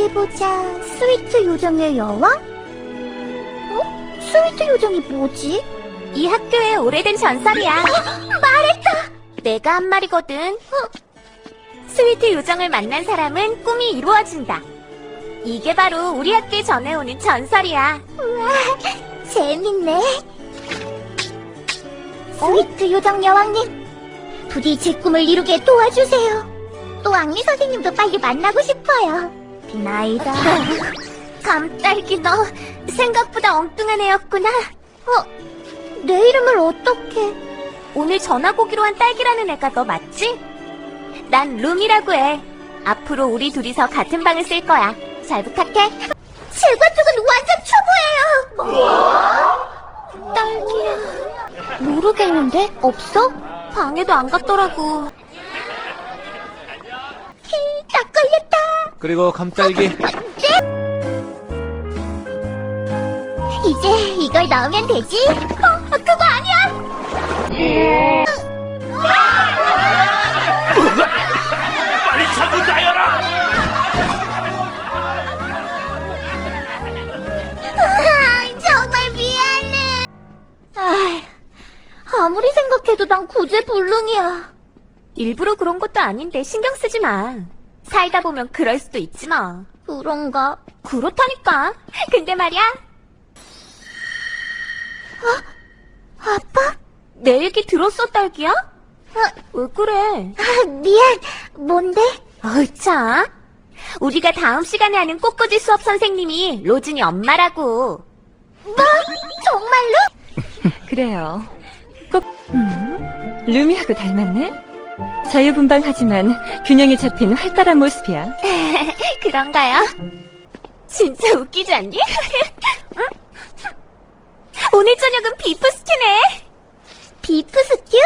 어디 보자. 스위트 요정의 여왕? 어? 스위트 요정이 뭐지? 이 학교의 오래된 전설이야. 말했다! 내가 한 말이거든. 스위트 요정을 만난 사람은 꿈이 이루어진다. 이게 바로 우리 학교에 전해오는 전설이야. 우와, 재밌네. 스위트 요정 여왕님, 부디 제 꿈을 이루게 도와주세요. 또 앙리 선생님도 빨리 만나고 싶어요. 비나이다. 감딸기 너 생각보다 엉뚱한 애였구나. 어, 내 이름을 어떻게? 오늘 전학 오기로 한 딸기라는 애가 너 맞지? 난 룸이라고 해. 앞으로 우리 둘이서 같은 방을 쓸 거야. 잘 부탁해. 실과 쪽은 완전 초보예요. 딸기야. 모르겠는데? 없어? 방에도 안 갔더라고. 히, 딱 걸렸다. 그리고 감딸기 이제 이걸 넣으면 되지? 어, 그거 아니야! 빨리 자꾸 나열아 아, 정말 미안해. 아, 아무리 생각해도 난 구제 불능이야. 일부러 그런 것도 아닌데 신경 쓰지 마. 살다 보면 그럴 수도 있지 뭐. 그런가? 그렇다니까. 근데 말이야. 아빠? 내 얘기 들었어, 딸기야? 아, 왜 그래? 아, 미안. 뭔데? 어이, 참. 우리가 다음 시간에 하는 꽃꽂이 수업 선생님이 로진이 엄마라고. 뭐? 정말로? 그래요. 꼭, 음, 루미하고 닮았네? 자유분방하지만 균형이 잡힌 활달한 모습이야. 그런가요? 진짜 웃기지 않니? 응? 오늘 저녁은 비프 스튜네. 비프 스튜?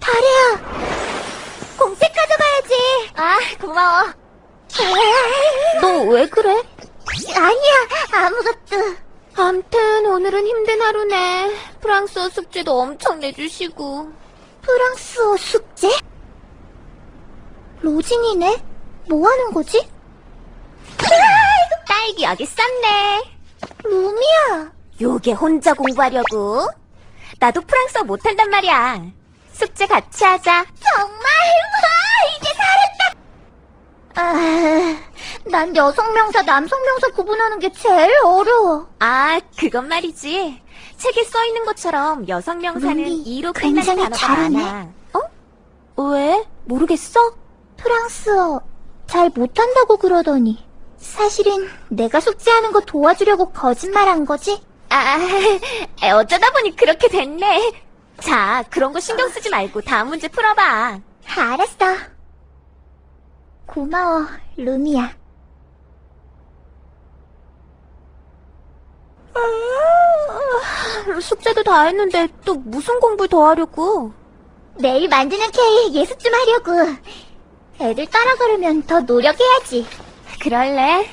다리야. 공책 가져가야지. 아, 고마워. 너 왜 그래? 아니야, 아무것도. 암튼 오늘은 힘든 하루네. 프랑스어 숙제도 엄청 내주시고. 프랑스어 숙제? 로진이네? 뭐 하는 거지? 딸기 여기 쌌네. 루미야. 요게 혼자 공부하려고. 나도 프랑스어 못한단 말이야. 숙제 같이 하자. 정말? 와, 이제 잘했다. 아, 난 여성명사, 남성명사 구분하는 게 제일 어려워. 아, 그건 말이지. 책에 써 있는 것처럼 여성 명사는 루미, 이로 끝나는 굉장히 단어가 잘하네. 많아. 어? 왜? 모르겠어? 프랑스어 잘 못한다고 그러더니 사실은 내가 숙제하는 거 도와주려고 거짓말한 거지? 아, 어쩌다 보니 그렇게 됐네. 자, 그런 거 신경 쓰지 말고 다음 문제 풀어봐. 알았어. 고마워, 루미야. 숙제도 다 했는데 또 무슨 공부 더 하려고? 내일 만드는 케이크 예습 좀 하려고. 애들 따라가려면 더 노력해야지. 그럴래?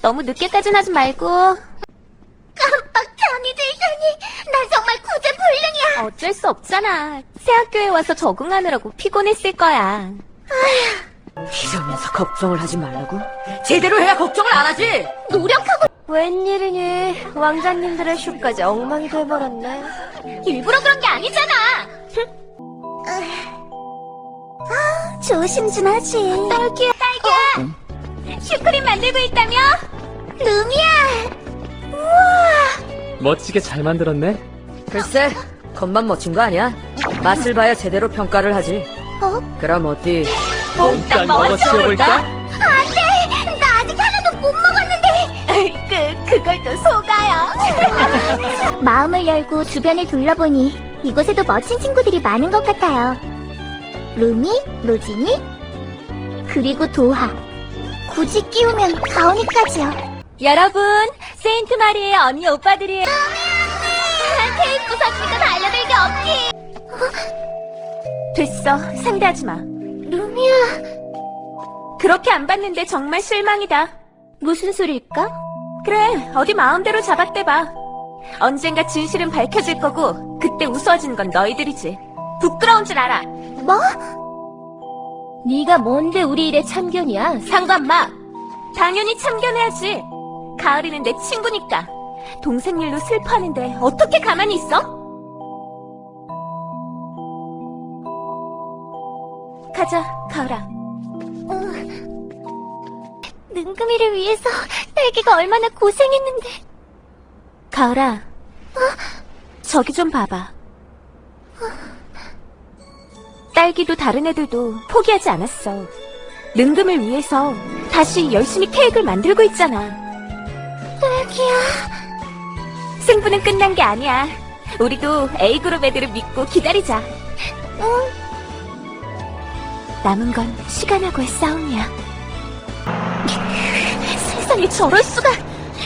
너무 늦게까지는 하지 말고 깜빡 잠이 들다니. 난 정말 구제불능이야. 어쩔 수 없잖아. 새 학교에 와서 적응하느라고 피곤했을 거야. 이러면서 걱정을 하지 말라고? 제대로 해야 걱정을 안 하지! 노력하고 웬일이니? 왕자님들의 슈까지 엉망이 돼버렸네. 일부러 그런 게 아니잖아. 조심심하지. 딸기야, 딸기야. 슈크림 만들고 있다며? 루미야. 멋지게 잘 만들었네 글쎄, 겉만 멋진 거 아니야? 맛을 봐야 제대로 평가를 하지. 어? 그럼 어디? 몽땅 먹어 치워볼까? 안돼. 나 아직 하나도 못 먹었는데. 그, 그걸 또 속아요. 마음을 열고 주변을 둘러보니 이곳에도 멋진 친구들이 많은 것 같아요. 루미, 로지니, 그리고 도하. 굳이 끼우면 가온이까지요. 여러분, 세인트 마리의 언니 오빠들이에요. 케이크 부서지니까 달려들기 없기. 됐어, 상대하지 마. 루미야, 그렇게 안 봤는데 정말 실망이다. 무슨 소리일까? 그래, 어디 마음대로 잡아대봐. 언젠가 진실은 밝혀질 거고, 그때 우스워지는 건 너희들이지. 부끄러운 줄 알아. 뭐? 네가 뭔데 우리 일에 참견이야? 상관 마. 당연히 참견해야지. 가을이는 내 친구니까. 동생 일로 슬퍼하는데 어떻게 가만히 있어? 가자, 가을아. 능금이를 위해서 딸기가 얼마나 고생했는데. 가을아. 저기 좀 봐봐. 딸기도 다른 애들도 포기하지 않았어. 능금을 위해서 다시 열심히 케이크를 만들고 있잖아. 딸기야. 승부는 끝난 게 아니야. 우리도 A그룹 애들을 믿고 기다리자. 남은 건 시간하고의 싸움이야. 세상에 저럴 수가!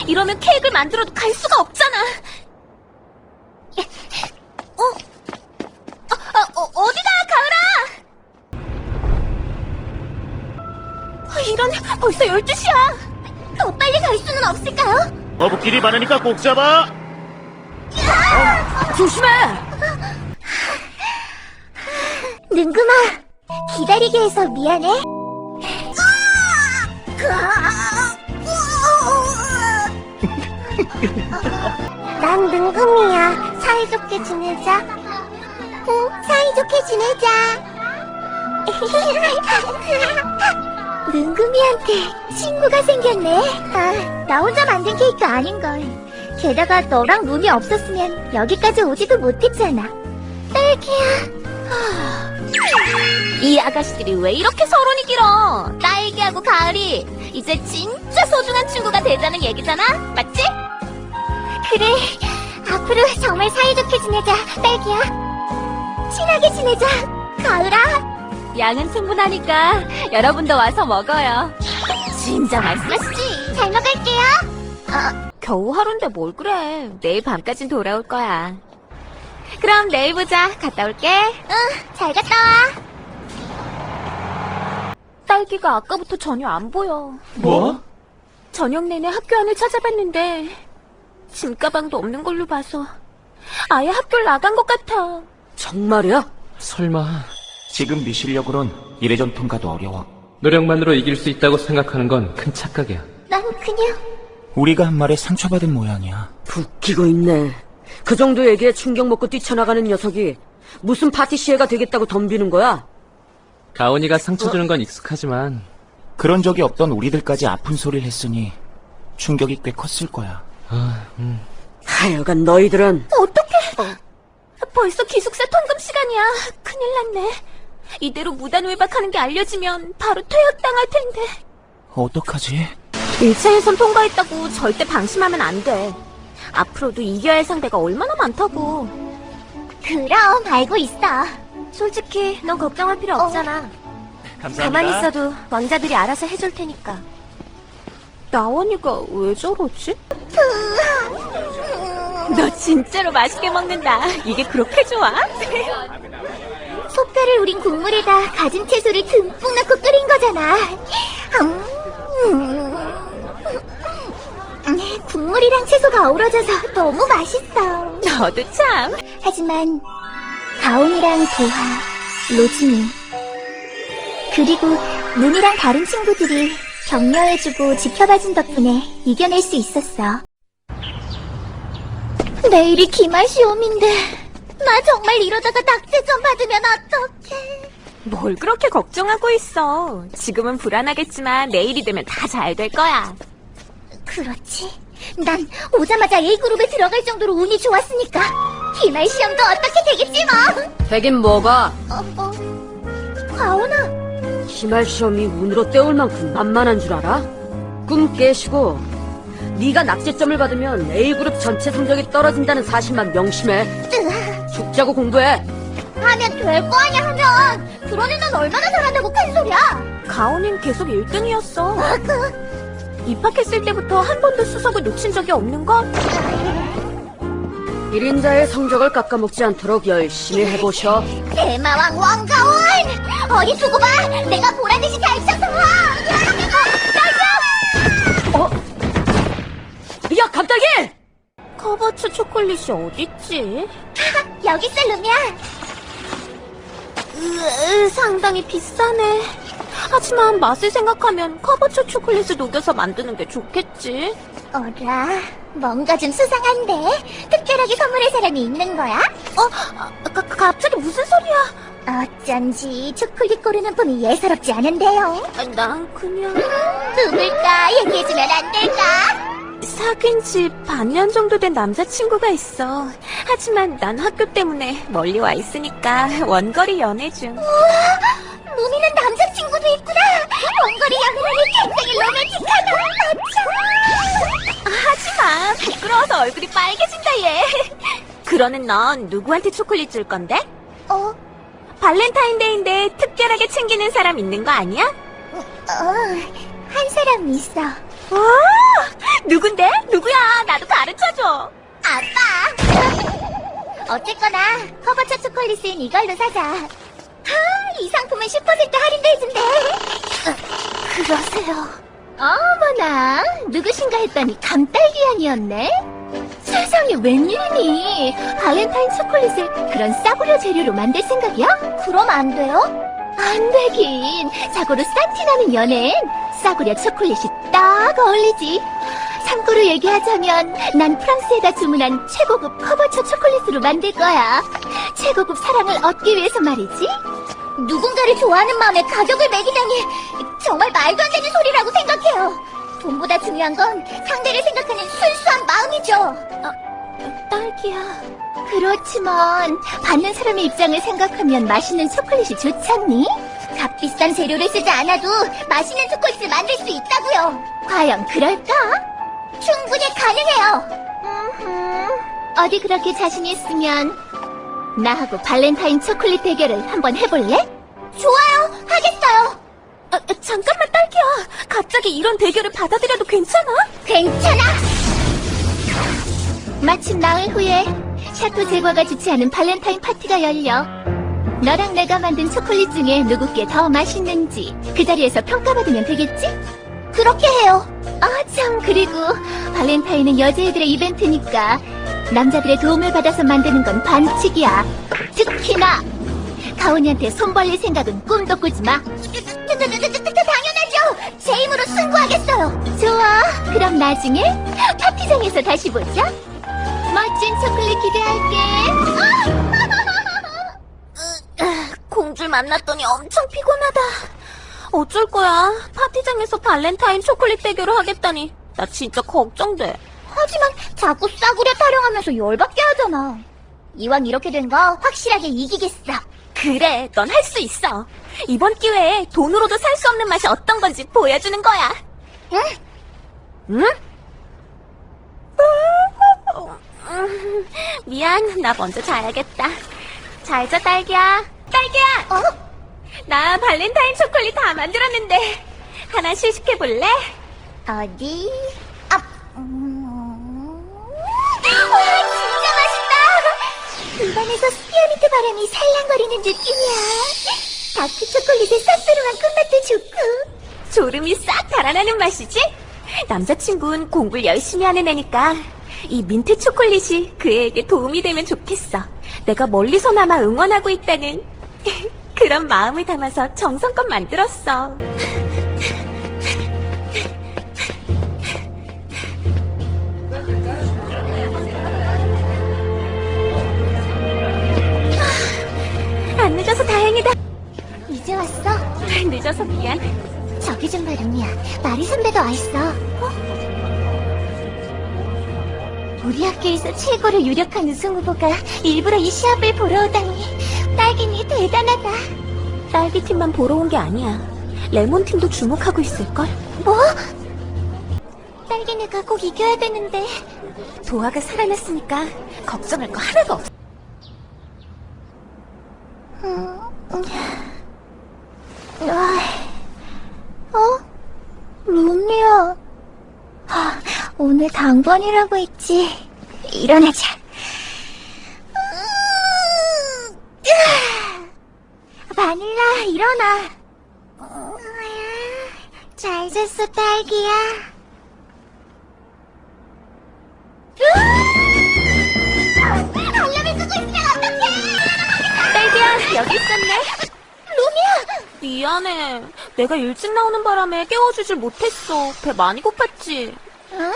이러면 케이크를 만들어도 갈 수가 없잖아. 어? 어, 어, 어, 어디가, 가을아! 어, 이런, 벌써 12시야! 더 빨리 갈 수는 없을까요? 거북길이 많으니까 꼭 잡아. 조심해! 능금아, 기다리게 해서 미안해. 난 능금이야. 사이좋게 지내자. 응, 사이좋게 지내자. 능금이한테 친구가 생겼네. 아, 나 혼자 만든 케이크 아닌걸. 게다가 너랑 룸이 없었으면 여기까지 오지도 못했잖아. 딸기야. 이 아가씨들이 왜 이렇게 서론이 길어? 딸기하고 가을이 이제 진짜 소중한 친구가 되자는 얘기잖아? 맞지? 그래. 앞으로 정말 사이좋게 지내자, 딸기야. 친하게 지내자, 가을아. 양은 충분하니까 여러분도 와서 먹어요. 진짜 말씀하시지. 잘 먹을게요. 겨우 하루인데 뭘 그래. 내일 밤까진 돌아올 거야. 그럼 내일 보자. 갔다 올게. 응, 잘 갔다 와. 딸기가 아까부터 전혀 안 보여. 뭐? 저녁 내내 학교 안을 찾아봤는데 짐 가방도 없는 걸로 봐서 아예 학교를 나간 것 같아. 정말이야? 설마 지금 네 실력으론 이래전 통과도 어려워. 노력만으로 이길 수 있다고 생각하는 건 큰 착각이야. 난 그냥 우리가 한 말에 상처받은 모양이야. 웃기고 있네. 그 정도 얘기에 충격 먹고 뛰쳐나가는 녀석이 무슨 파티시에가 되겠다고 덤비는 거야? 가온이가 상처 주는 건 익숙하지만 그런 적이 없던 우리들까지 아픈 소리를 했으니 충격이 꽤 컸을 거야. 아, 음. 하여간 너희들은 어떡해! 벌써 기숙사 통금 시간이야. 큰일 났네. 이대로 무단 외박하는 게 알려지면 바로 퇴학당할 텐데. 어떡하지? 1차 예선 통과했다고 절대 방심하면 안 돼. 앞으로도 이겨야 할 상대가 얼마나 많다고. 그럼 알고 있어. 솔직히 넌 걱정할 필요 없잖아. 감사합니다. 가만히 있어도 왕자들이 알아서 해줄 테니까. 나원이가 왜 저러지? 너 진짜로 맛있게 먹는다. 이게 그렇게 좋아? 속살을 우린 국물에다 가진 채소를 듬뿍 넣고 끓인 거잖아. 음. 음, 국물이랑 채소가 어우러져서 너무 맛있어. 너도 참. 하지만 가온이랑 도하, 로즈미 그리고 눈이랑 다른 친구들이 격려해주고 지켜봐준 덕분에 이겨낼 수 있었어. 내일이 기말 시험인데 나 정말 이러다가 낙제점 받으면 어떡해. 뭘 그렇게 걱정하고 있어. 지금은 불안하겠지만 내일이 되면 다 잘 될 거야. 그렇지. 난 오자마자 A그룹에 들어갈 정도로 운이 좋았으니까 기말 시험도 어떻게 되겠지 뭐. 되긴 뭐가 어, 어. 가온아. 기말 시험이 운으로 때울 만큼 만만한 줄 알아? 꿈 깨시고 네가 낙제점을 받으면 A그룹 전체 성적이 떨어진다는 사실만 명심해 죽자고 공부해. 하면 될 거 아니야 하면. 그런 애는 얼마나 잘한다고 큰 소리야. 가온인 계속 1등이었어. 입학했을 때부터 한 번도 수석을 놓친 적이 없는 걸? 1인자의 성적을 깎아먹지 않도록 열심히 해보셔. 대마왕 왕가온 어디 두고 봐 내가 보란듯이 잘 쳐서 어? 야 갑자기! 커버츠 초콜릿이 어딨지? 여기 있어 루미야 으, 상당히 비싸네. 하지만 맛을 생각하면 커버처 초콜릿을 녹여서 만드는 게 좋겠지. 어라, 뭔가 좀 수상한데? 특별하게 선물할 사람이 있는 거야? 어, 아, 가, 갑자기 무슨 소리야? 어쩐지 초콜릿 고르는 폼이 예사롭지 않은데요. 아, 난 그냥 누굴까 얘기해주면 안 될까? 사귄 지 반년 정도 된 남자친구가 있어. 하지만 난 학교 때문에 멀리 와 있으니까 원거리 연애 중. 루미는 남자친구도 있구나. 원거리 연애라니 굉장히 로맨틱하다. 어쩜. 하지마. 부끄러워서 얼굴이 빨개진다 얘. 그러는 넌 누구한테 초콜릿 줄 건데? 어, 발렌타인데이인데 특별하게 챙기는 사람 있는 거 아니야? 어, 한 사람 있어. 와! 누군데? 누구야? 나도 가르쳐줘. 아빠! 어쨌거나 커버처 초콜릿은 이걸로 사자. 아, 이 상품은 10% 할인도 해준대. 그러세요. 어머나, 누구신가 했더니 감딸기향이었네? 세상에 웬일이니? 발렌타인 초콜릿을 그런 싸구려 재료로 만들 생각이야? 그럼 안 돼요? 안 되긴. 자고로 싸티나는 연애엔 싸구려 초콜릿이 딱 어울리지. 참고로 얘기하자면 난 프랑스에다 주문한 최고급 커버처 초콜릿으로 만들 거야. 최고급 사랑을 얻기 위해서 말이지. 누군가를 좋아하는 마음에 가격을 매기다니 정말 말도 안 되는 소리라고 생각해요. 돈보다 중요한 건 상대를 생각하는 순수한 마음이죠. 어, 딸기야. 그렇지만 받는 사람의 입장을 생각하면 맛있는 초콜릿이 좋지 않니? 값비싼 재료를 쓰지 않아도 맛있는 초콜릿을 만들 수 있다고요. 과연 그럴까? 충분히 가능해요. 음흠. 어디 그렇게 자신 있으면 나하고 발렌타인 초콜릿 대결을 한번 해볼래? 좋아요, 하겠어요. 아, 아, 잠깐만 딸기야. 갑자기 이런 대결을 받아들여도 괜찮아? 괜찮아. 마침 나흘 후에 샤토 제과가 주최하는 발렌타인 파티가 열려. 너랑 내가 만든 초콜릿 중에 누구께 더 맛있는지 그 자리에서 평가받으면 되겠지? 그렇게 해요. 아, 참, 그리고 발렌타인은 여자애들의 이벤트니까 남자들의 도움을 받아서 만드는 건 반칙이야. 특히나 가온이한테 손 벌릴 생각은 꿈도 꾸지 마. 당연하죠. 제 힘으로 승부하겠어요. 좋아. 그럼 나중에 파티장에서 다시 보자. 멋진 초콜릿 기대할게. 공주를 만났더니 엄청 피곤하다. 어쩔 거야. 파티장에서 발렌타인 초콜릿 대결을 하겠다니. 나 진짜 걱정돼. 하지만 자꾸 싸구려 타령하면서 열받게 하잖아. 이왕 이렇게 된 거 확실하게 이기겠어. 그래, 넌 할 수 있어. 이번 기회에 돈으로도 살 수 없는 맛이 어떤 건지 보여주는 거야. 응? 응? 음, 미안, 나 먼저 자야겠다. 잘 자, 딸기야. 딸기야! 어? 나 발렌타인 초콜릿 다 만들었는데. 하나 시식해 볼래? 어디? 아, 음... 와, 진짜 맛있다! 입안에서 스피어미트 바람이 살랑거리는 느낌이야. 다크 초콜릿의 쌉스름한 끝맛도 좋고. 졸음이 싹 달아나는 맛이지? 남자친구는 공부를 열심히 하는 애니까 이 민트 초콜릿이 그 애에게 도움이 되면 좋겠어. 내가 멀리서나마 응원하고 있다는 그런 마음을 담아서 정성껏 만들었어. 안 늦어서 다행이다. 이제 왔어? 늦어서 미안. 저기 좀 봐, 루미야. 마리 선배가 와있어. 어? 우리 학교에서 최고로 유력한 우승 후보가 일부러 이 시합을 보러 오다니. 딸기니 대단하다. 딸기팀만 보러 온 게 아니야. 레몬팀도 주목하고 있을걸? 뭐? 딸기네가 꼭 이겨야 되는데. 도화가 살아났으니까 걱정할 거 하나도 없어. 음, 음. 아, 어? 루미야. 아, 오늘 당번이라고 했지. 일어나자. 음, 으아. 바닐라, 일어나. 음, 잘 잤어, 딸기야. 알람을 끄고 있으면 어떡해! 딸기야, 여기 있었네. 루미야! 미안해. 내가 일찍 나오는 바람에 깨워주질 못했어. 배 많이 고팠지. 음,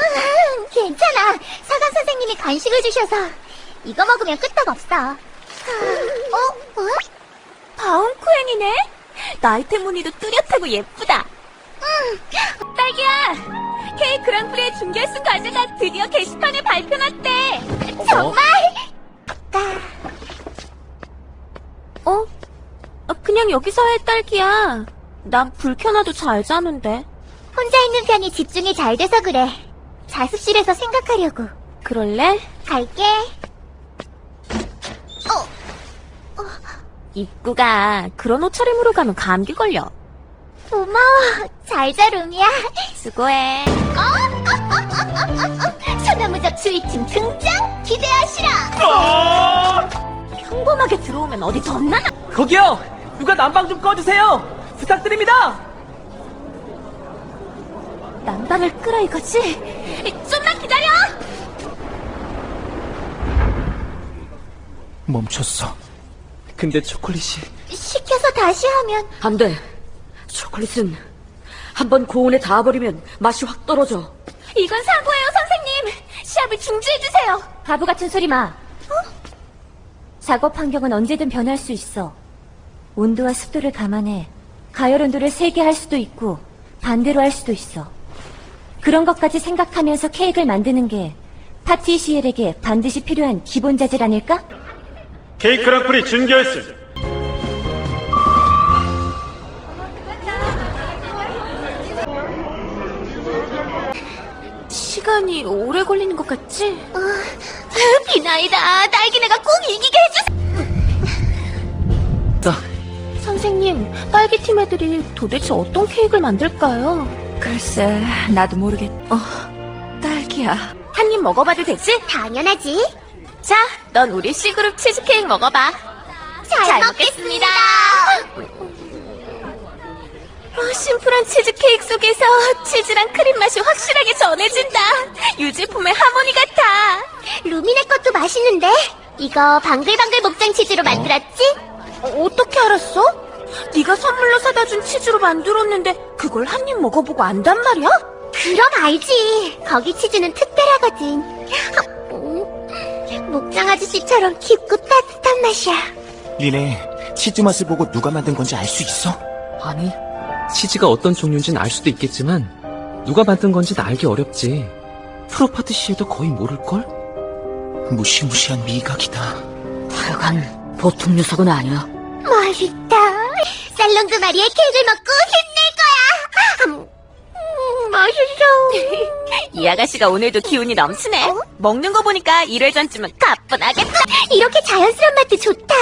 괜찮아. 사과 선생님이 간식을 주셔서 이거 먹으면 끄떡 없어. 아, 어? 어? 바움쿠엔이네? 나이트 무늬도 뚜렷하고 예쁘다. 딸기야! K 그랑프리의 준결승 과제가 드디어 게시판에 발표났대! 정말? 어? 아, 그냥 여기서 해, 딸기야. 난 불 켜놔도 잘 자는데. 혼자 있는 편이 집중이 잘 돼서 그래. 자습실에서 생각하려고. 그럴래? 갈게. 입구가 그런 옷차림으로 가면 감기 걸려. 고마워. 잘 자, 루미야. 수고해. 소나무적 주의침 등장! 기대하시라! 평범하게 들어오면 어디 덧나나? 거기요! 누가 난방 좀 꺼주세요! 부탁드립니다! 난방을 끄라 이거지? 좀만 기다려! 멈췄어. 근데 초콜릿이 시켜서 다시 하면 안 돼. 초콜릿은 한 번 고온에 닿아버리면 맛이 확 떨어져. 이건 사고예요, 선생님! 시합을 중지해주세요! 바보 같은 소리 마. 작업 환경은 언제든 변할 수 있어. 온도와 습도를 감안해 가열 온도를 세게 할 수도 있고 반대로 할 수도 있어. 그런 것까지 생각하면서 케이크를 만드는 게 파티 시엘에게 반드시 필요한 기본 자질 아닐까? 케이크 그랑프리 준결승 시간이 오래 걸리는 것 같지? 비나이다. 딸기네가 꼭 이기게 해주. 선생님, 딸기팀 애들이 도대체 어떤 케이크를 만들까요? 글쎄, 나도 모르겠. 어, 딸기야. 한 입 먹어봐도 되지? 당연하지. 자, 넌 우리 C그룹 치즈케이크 먹어봐. 잘, 먹겠습니다. 어, 심플한 치즈케이크 속에서 치즈랑 크림 맛이 확실하게 전해진다. 유제품의 하모니 같아. 루미네 것도 맛있는데? 이거 방글방글 목장 치즈로 만들었지? 어, 떻게 알았어? 네가 선물로 사다 준 치즈로 만들었는데 그걸 한 입 먹어보고 안단 말이야? 그럼 알지. 거기 치즈는 특별하거든. 음, 목장 아저씨처럼 깊고 따뜻한 맛이야. 니네 치즈 맛을 보고 누가 만든 건지 알 수 있어? 아니, 치즈가 어떤 종류인지는 알 수도 있겠지만 누가 만든 건지는 알기 어렵지. 프로 파티시에도 거의 모를걸? 무시무시한 미각이다. 하여간 보통 녀석은 아니야. 맛있다. 살롱드 마리의 케이크를 먹고 힘낼 거야. 맛있어. 이 아가씨가 오늘도 기운이 넘치네. 먹는 거 보니까 1회 전쯤은 가뿐하겠다. 이렇게 자연스러운 맛도 좋다.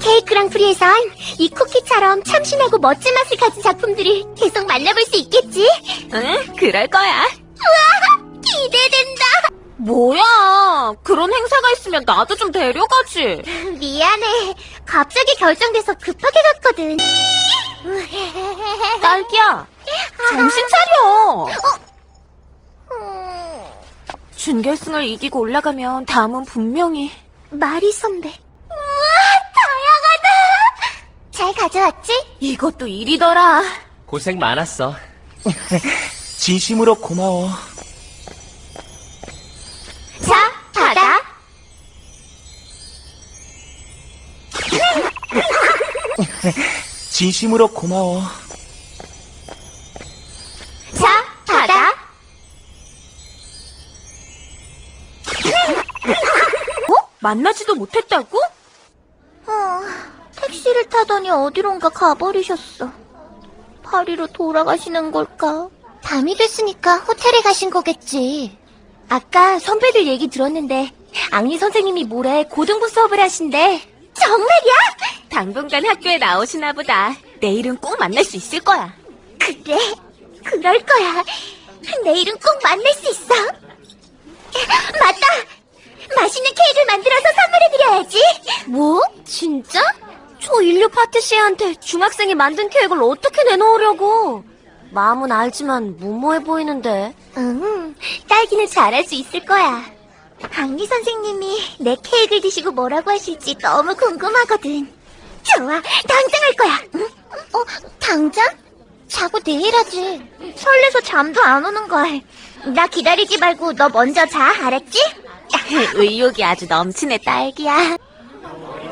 케이크랑 프리에선 이 쿠키처럼 참신하고 멋진 맛을 가진 작품들을 계속 만나볼 수 있겠지? 응, 그럴 거야. 기대된다. 뭐야? 그런 행사가 있으면 나도 좀 데려가지. 미안해. 갑자기 결정돼서 급하게 갔거든. 딸기야, 정신 차려. 음, 준결승을 이기고 올라가면 다음은 분명히 마리 선배. 우와, 다양하다. 잘 가져왔지? 이것도 일이더라. 고생 많았어. 진심으로 고마워. 자, 받아. 진심으로 고마워. 만나지도 못했다고? 어, 택시를 타더니 어디론가 가버리셨어. 파리로 돌아가시는 걸까? 밤이 됐으니까 호텔에 가신 거겠지. 아까 선배들 얘기 들었는데 앙리 선생님이 모레 고등부 수업을 하신대. 정말이야? 당분간 학교에 나오시나 보다. 내일은 꼭 만날 수 있을 거야. 그래, 그럴 거야. 내일은 꼭 만날 수 있어. 맞다! 맛있는 케이크를 만들어서 선물해드려야지. 뭐? 진짜? 초인류 파티시에한테 중학생이 만든 케이크를 어떻게 내놓으려고? 마음은 알지만 무모해 보이는데. 응, 딸기는 잘할 수 있을 거야. 강리 선생님이 내 케이크를 드시고 뭐라고 하실지 너무 궁금하거든. 좋아, 당장 할 거야. 어, 당장? 자고 내일 하지. 설레서 잠도 안 오는 걸. 나 기다리지 말고 너 먼저 자, 알았지? 의욕이 아주 넘치네, 딸기야.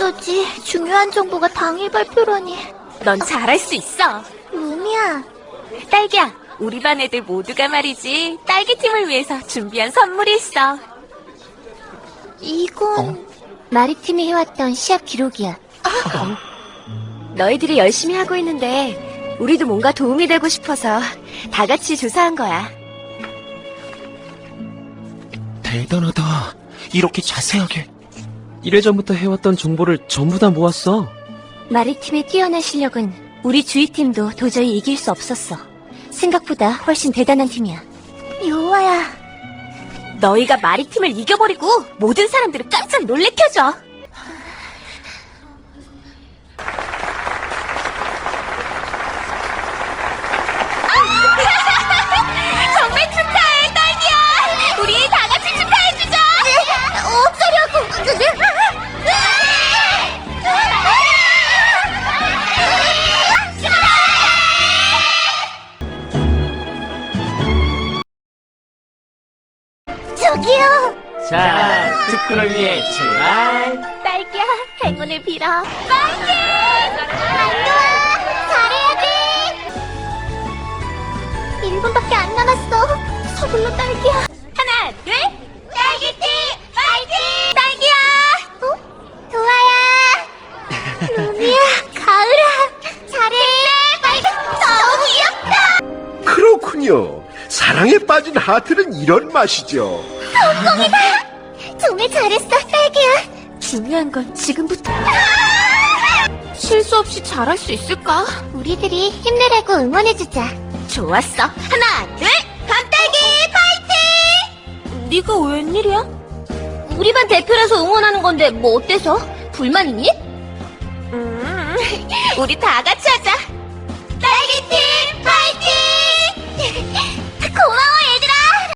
어쩌지? 중요한 정보가 당일 발표라니. 넌 잘할 수 있어. 루미야, 딸기야, 우리 반 애들 모두가 말이지. 딸기팀을 위해서 준비한 선물이 있어. 이건 마리팀이 해왔던 시합 기록이야. 너희들이 열심히 하고 있는데 우리도 뭔가 도움이 되고 싶어서 다 같이 조사한 거야. 대단하다. 이렇게 자세하게. 1회 전부터 해왔던 정보를 전부 다 모았어. 마리팀의 뛰어난 실력은 우리 주위 팀도 도저히 이길 수 없었어. 생각보다 훨씬 대단한 팀이야. 요아야, 너희가 마리팀을 이겨버리고 모든 사람들을 깜짝 놀래켜줘. 빠진 하트는 이런 맛이죠. 정말 잘했어, 딸기야. 중요한 건 지금부터. 실수 없이 잘할 수 있을까? 우리들이 힘내라고 응원해주자. 좋았어. 하나, 둘. 감딸기 파이팅! 네가 웬일이야? 우리 반 대표라서 응원하는 건데 뭐 어때서? 불만 있니? 음, 우리 다 같이 하자.